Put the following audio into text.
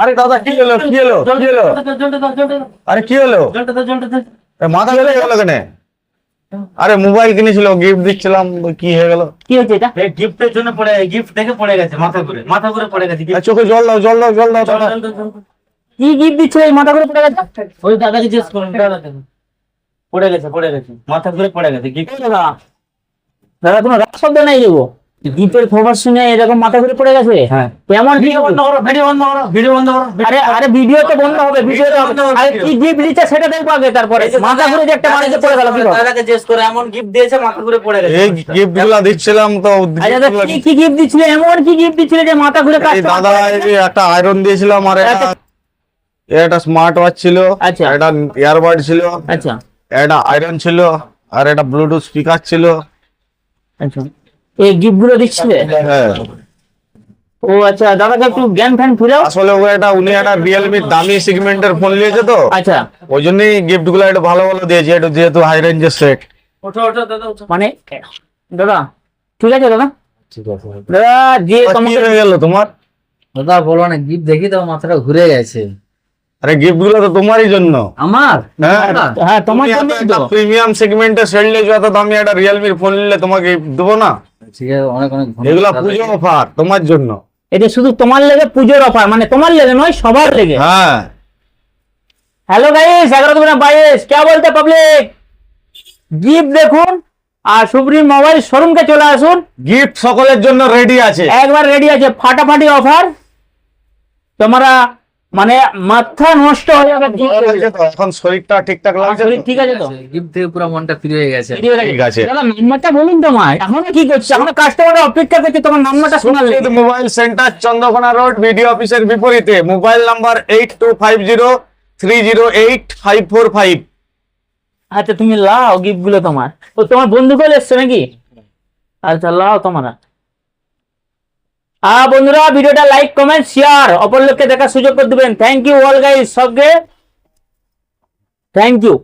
আরে দাদা কি হলো কি হলো কি হলো? আরে কি হলো? মাথা গেলে গেল কেন? আরে মোবাইল কিনেছিল গিফট দিচ্ছিলাম কি হয়ে গেল? কি হচ্ছে এটা? গিফটের জন্য পড়ে গিফট দেখে পড়ে গেছে মাথা ঘুরে মাথা ঘুরে পড়ে গেছে চোখে জল দাও জল দাও জল দাও দাদা। কি গিফট দিচ্ছ এই মাথা করে পড়ে গেছে? ওই দাদাকে জিজ্ঞেস করুন দাদাকে পড়ে গেছে পড়ে গেছে মাথা ঘুরে পড়ে গেছে গিফট এই দাদা দাদা কোনো রাগ শব্দ নাই দেবো গিফটের খবর শুনে এরকম মাথা ঘুরে পড়ে গেছে? হ্যাঁ। কেমন কি ভিডিও বন্ধ করো ভিডিও বন্ধ করো ভিডিও বন্ধ করো আরে আরে ভিডিও তো বন্ধ হবে ভিডিও আরে কি গিফট দিচ্ছে সেটা দেখব আগে তারপরে। মাথা ঘুরে যে একটা মানুষে পড়ে গেল কি? দাদাকে জিজ্ঞেস করে এমন গিফট দিয়েছে মাথা ঘুরে পড়ে গেছে। এই গিফটগুলা দিচ্ছিলাম তো কি কি গিফট দিচ্ছিলে? এমন কি গিফট দিচ্ছিলে যে মাথা ঘুরে কাজ দাদা একটা আয়রন দিয়েছিলাম আর একটা একটা স্মার্ট ওয়াচ ছিল আচ্ছা। একটা ইয়ারবাড ছিল আচ্ছা। একটা আয়রন ছিল আর একটা ব্লুটুথ স্পিকার ছিল। আচ্ছা। এই গিফটগুলো দিচ্ছিলে? হ্যাঁ। ও আচ্ছা দাদাকে একটু জ্ঞান ফ্যান ফিরাও। আসলে ও একটা উনি একটা রিয়েলমি দামি সেগমেন্টের ফোন নিয়েছে তো। আচ্ছা। ওই জন্যই গিফটগুলো একটু ভালো ভালো দিয়েছে একটু যেহেতু হাই রেঞ্জের সেট ওঠো ওঠো দাদা ওঠো। মানে দাদা ঠিক আছে দাদা? দাদা যে হয়ে গেল তোমার? দাদা বলো না গিফট দেখি তো মাথাটা ঘুরে গেছে। আরে গিফটগুলো তো তোমারই জন্য। আমার? হ্যাঁ, হ্যাঁ তোমার জন্য প্রিমিয়াম সেগমেন্টে দামি একটা ফোন নিলে তোমাকে দেবো না? ঠিক আছে অনেক অনেক অফার তোমার জন্য। এটা শুধু তোমার লেগে অফার মানে তোমার লেগে নয় সবার লেগে। হ্যাঁ। হ্যালো গাইস এগারো দুপুরে কে বলতে পাবলিক গিফট দেখুন আর সুপ্রিম মোবাইল শোরুমকে চলে আসুন। গিফট সকলের জন্য রেডি আছে। একবার রেডি আছে ফাটাফাটি অফার তোমরা মানে মাথা নষ্ট হয়ে যাবে। এখন শরীরটা ঠিকঠাক লাগছে শরীর ঠিক আছে তো? গিফট থেকে পুরো মনটা ফ্রি হয়ে গেছে। ঠিক আছে। দাদা নাম্বারটা বলুন তোমার এখন কি করছ? এখন কাস্টমার অপেক্ষা করছে তোমার নাম্বারটা শোনালে। Mobile centre Chandrakona road BD অফিসের বিপরীতে। Mobile number eight two five zero three zero eight five four five আচ্ছা তুমি লাও গিফটগুলো তোমার। ও তোমার বন্ধু গুলো এসছে নাকি? আচ্ছা লাও তোমরা। বন্ধুরা, ভিডিওটা লাইক কমেন্ট শেয়ার অপর লোককে দেখার সুযোগ করে দেবেন। থ্যাংক ইউ অল গাইজ সবকে। Thank you